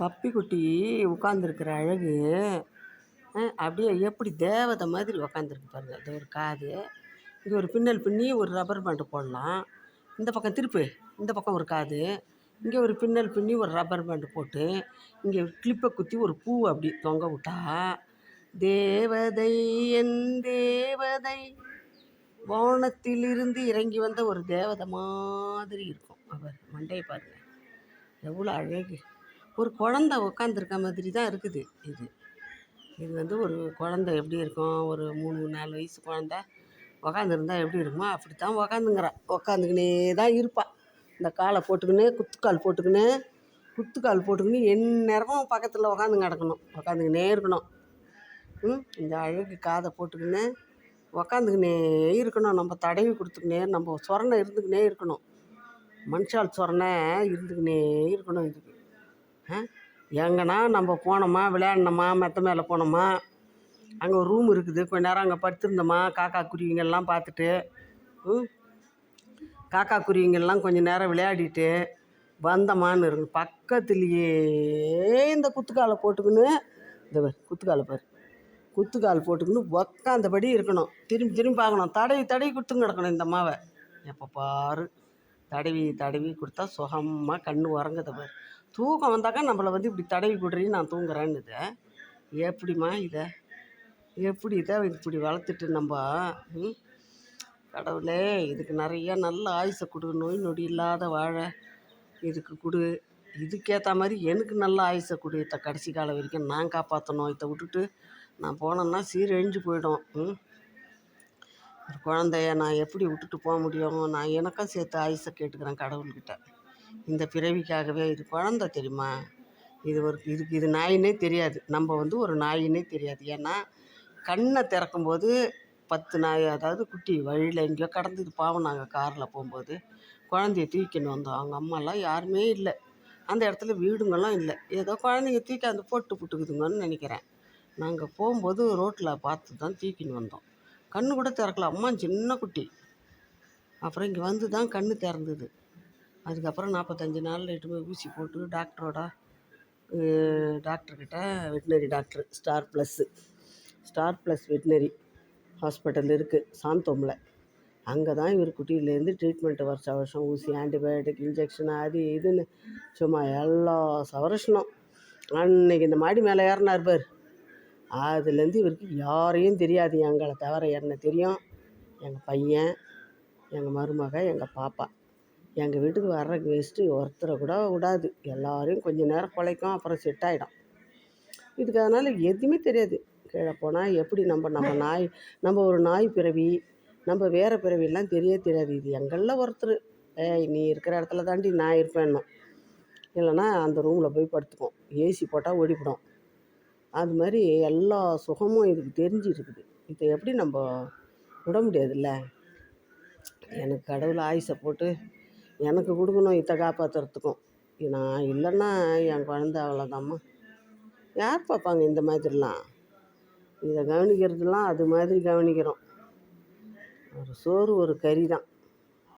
Puppy குட்டி உட்காந்துருக்குற அழகு அப்படியே எப்படி தேவதை மாதிரி உக்காந்துருக்கு பாருங்க. அது ஒரு காது. இது ஒரு பின்னல் பின்னி ஒரு ரப்பர் பேண்டு போடலாம். இந்த பக்கம் திருப்பு. இந்த பக்கம் ஒரு காது. இங்கே ஒரு பின்னல் பின்னி ஒரு ரப்பர் பேண்டு போட்டு இங்கே கிளிப்பை குத்தி ஒரு பூ அப்படி தொங்க விட்டா தேவதை என் தேவதை வானத்திலிருந்து இறங்கி வந்த ஒரு தேவதை மாதிரி இருக்கும். அவர் மண்டையை பாருங்கள் எவ்வளோ அழகு. ஒரு குழந்த உட்காந்துருக்க மாதிரி தான் இருக்குது இது. இது வந்து ஒரு குழந்த எப்படி இருக்கும்? ஒரு மூணு நாலு வயசு குழந்த உக்காந்துருந்தா எப்படி இருக்குமோ அப்படி தான் உக்காந்துங்கிறா. உக்காந்துக்கினே தான் இருப்பாள் இந்த காலை போட்டுக்கின்னு குத்துக்கால் போட்டுக்கின்னு குத்துக்கால் போட்டுக்கின்னு எந்நேரமும் பக்கத்தில் உக்காந்து கிடக்கணும். உக்காந்துக்கினே இருக்கணும். ம் இந்த அழகு காதை போட்டுக்கின்னு உக்காந்துக்கினே இருக்கணும். நம்ம தடவி கொடுத்துக்கினே நம்ம சொரணை இருந்துக்கினே இருக்கணும். மனுஷால் சொரணை இருந்துக்கினே இருக்கணும் இதுக்கு. எங்கன்னா நம்ம போனோமா விளையாடினோமா மெத்த மேலே போனோமா? அங்கே ஒரு ரூம் இருக்குது. கொஞ்ச நேரம் அங்கே படுத்திருந்தோமா? காக்கா குருவிங்கெல்லாம் பார்த்துட்டு ம்? காக்கா குருவிங்கெல்லாம் கொஞ்சம் நேரம் விளையாடிட்டு வந்தோமான்னு இருக்கு பக்கத்துலேயே இந்த குத்துக்காலை போட்டுக்கின்னு இந்த குத்துக்காலை பாரு. குத்துக்கால் போட்டுக்கின்னு உக்காந்தபடி இருக்கணும். திரும்பி திரும்பி பார்க்கணும். தடவி தடவி கொடுத்துங்க கிடக்கணும் இந்த மாவை எப்போ பாரு தடவி தடவி கொடுத்தா சுகமாக கண் உறங்குது பாரு. தூக்கம் வந்தாக்கா நம்மளை வந்து இப்படி தடவி கொடுறீங்க நான் தூங்குறேன்னு இதை எப்படிம்மா இதை? எப்படி இதை இப்படி வளர்த்துட்டு நம்ம கடவுளே இதுக்கு நிறைய நல்ல ஆயுசை கொடு நோய் நொடி இல்லாத வாழ இதுக்கு கொடு. இதுக்கேற்ற மாதிரி எனக்கு நல்ல ஆயுசை கொடு இத்த கடைசி காலம் வரைக்கும் நான் காப்பாற்றணும் இதை விட்டுட்டு நான் போனேன்னா சீரழிஞ்சு போயிடும் ம்? ஒரு குழந்தைய நான் எப்படி விட்டுட்டு போக முடியும்? நான் எனக்கும் சேர்த்து ஆயுசை கேட்டுக்கிறேன் கடவுள்கிட்ட. இந்த பிறவிக்காகவே இது குழந்த தெரியுமா? இது ஒரு இதுக்கு இது நாயினே தெரியாது. நம்ம வந்து ஒரு நாயினே தெரியாது. ஏன்னா கண்ணை திறக்கும்போது பத்து நாய் அதாவது குட்டி வழியில் எங்கேயோ கடந்து பாவம் நாங்கள் காரில் போகும்போது குழந்தைய தூக்கின்னு வந்தோம். அவங்க அம்மாலாம் யாருமே இல்லை. அந்த இடத்துல வீடுங்கள்லாம் இல்லை. ஏதோ குழந்தைங்க தூக்கி அந்த போட்டு புட்டுக்குதுங்கன்னு நினைக்கிறேன். நாங்கள் போகும்போது ரோட்டில் பார்த்து தான் தூக்கின்னு வந்தோம். கண்ணு கூட திறக்கல. அம்மா சின்ன குட்டி. அப்புறம் இங்கே வந்து தான் கண்ணு திறந்தது. அதுக்கப்புறம் நாற்பத்தஞ்சு நாளில் எட்டு போய் ஊசி போட்டு டாக்டரோட டாக்டர்கிட்ட veterinary doctor star plus. Star plus veterinary hospital இருக்குது சாந்தோமில். அங்கே தான் இவர் குட்டியிலேருந்து ட்ரீட்மெண்ட்டு வருஷ வருஷம் ஊசி ஆன்டிபயோட்டிக் இன்ஜெக்ஷன் அது இதுன்னு சும்மா எல்லா சவரஷனும் அன்னைக்கு இந்த மாடி மேலே ஏறினார் பார். அதுலேருந்து இவருக்கு யாரையும் தெரியாது எங்களை தவிர என்ன தெரியும். எங்கள் பையன் எங்கள் மருமக எங்கள் பாப்பா. எங்கள் வீட்டுக்கு வர்ற கெஸ்ட்டு ஒருத்தரை கூட விடாது. எல்லோரையும் கொஞ்ச நேரம் குலைக்கும் அப்புறம் செட் ஆகிடும் இதுக்கு அதனால் எதுவுமே தெரியாது. கீழே போனால் எப்படி நம்ம நம்ம நாய் நம்ம ஒரு நாய் பிறவி நம்ம வேறு பிறவியெல்லாம் தெரிய தெரியாது. இது எங்களில் ஒருத்தர். ஏய் நீ இருக்கிற இடத்துல தாண்டி நான் இருப்பேன்னும் இல்லைன்னா அந்த ரூமில் போய் படுத்துக்கும் ஏசி போட்டால் ஓடிவிடும் அது மாதிரி எல்லா சுகமும் இதுக்கு தெரிஞ்சு இருக்குது இதை எப்படி நம்ம விட முடியாதுல்ல? எனக்கு கடவுள் ஆயுசை போட்டு எனக்கு கொடுக்கணும் இதை காப்பாற்றுறதுக்கும் நான் இல்லைன்னா என் குழந்த அவ்வளோதாம்மா யார் பார்ப்பாங்க இந்த மாதிரிலாம்? இதை கவனிக்கிறதுலாம் அது மாதிரி கவனிக்கிறோம். ஒரு சோறு ஒரு கறி தான்.